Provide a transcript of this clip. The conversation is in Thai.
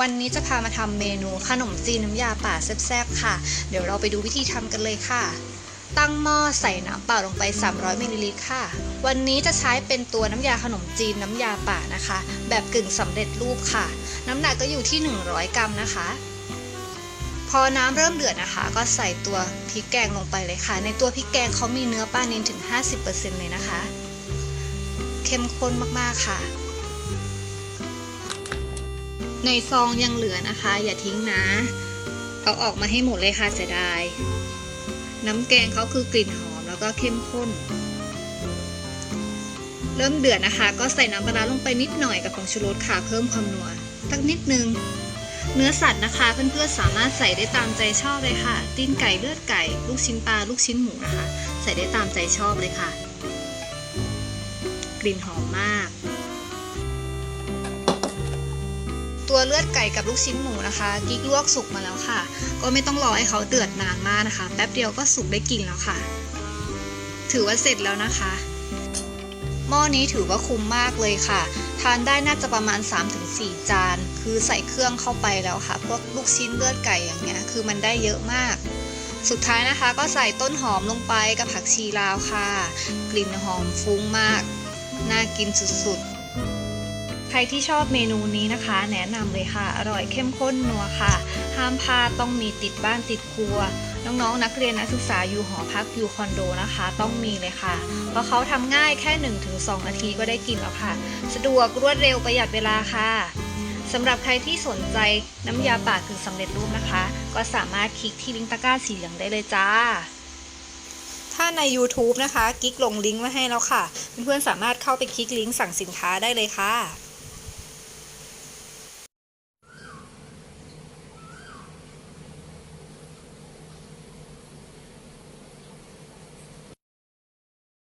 วันนี้จะพามาทำเมนูขนมจีนน้ำยาป่าแซ่บๆค่ะ เดี๋ยวเราไปดูวิธีทำกันเลยค่ะ ตั้งหม้อใส่น้ำเปล่าลงไป 300มิลลิลิตรค่ะ วันนี้จะใช้เป็นตัวน้ำยาขนมจีนน้ำยาป่านะคะ แบบกึ่งสำเร็จรูปค่ะ น้ำหนักก็อยู่ที่ 100 กรัมนะคะ พอน้ำเริ่มเดือดนะคะ ก็ใส่ตัวพริกแกงลงไปเลยค่ะ ในตัวพริกแกงเขามีเนื้อปลานิลถึง 50%เลยนะคะ เข้มข้นมากๆค่ะ ในซองยังเหลือนะคะ อย่าทิ้งนะ เอาออกมาให้หมดเลยค่ะเสียดาย น้ำแกงเขาคือกลิ่นหอมแล้วก็เข้มข้น เริ่มเดือดนะคะ ก็ใส่น้ำปลาลงไปนิดหน่อยกับผงชูรสค่ะเพิ่มความนัวสักนิดนึงเนื้อสัตว์นะคะเพื่อนๆสามารถใส่ได้ตามใจชอบเลยค่ะ ตีนไก่เลือดไก่ลูกชิ้นปลาลูกชิ้นหมูนะคะ ใส่ได้ตามใจชอบเลยค่ะ กลิ่นหอมมาก ตัวเลือดไก่กับลูกชิ้นหมูนะคะ กิ๊กลวกสุกมาแล้วค่ะ ก็ไม่ต้องรอให้เขาเดือดนานมากนะคะ แป๊บเดียวก็สุกได้กินแล้วค่ะ ถือว่าเสร็จแล้วนะคะ หม้อนี้ถือว่าคุ้มมากเลยค่ะ ทานได้น่าจะประมาณ 3-4 จาน คือใส่เครื่องเข้าไปแล้วค่ะ พวกลูกชิ้นเลือดไก่อย่างเงี้ย คือมันได้เยอะมากสุดท้ายนะคะก็ใส่ต้นหอมลงไปกับผักชีลาวค่ะ กลิ่นหอมฟุ้งมาก น่ากินสุดๆ ใครที่ชอบเมนูนี้นะคะ แนะนำเลยค่ะ อร่อยเข้มข้นนัวค่ะ ห้ามพลาดต้องมีติดบ้านติดครัว น้องๆนักเรียนนักศึกษาอยู่หอพักอยู่คอนโดนะคะ ต้องมีเลยค่ะ เพราะเขาทำง่ายแค่ 1-2 นาทีก็ได้กินแล้วค่ะ สะดวกรวดเร็วประหยัดเวลาค่ะสำหรับใครที่สนใจน้ำยาป่ากึ่งสำเร็จรูปนะคะ ก็สามารถคลิกที่ลิงก์ตะกร้าสีเหลืองได้เลยจ้า ถ้าใน YouTube นะคะ กิ๊กลงลิงก์ไว้ให้แล้วค่ะ เพื่อนๆสามารถเข้าไปคลิกลิงก์สั่งสินค้าได้เลยค่ะ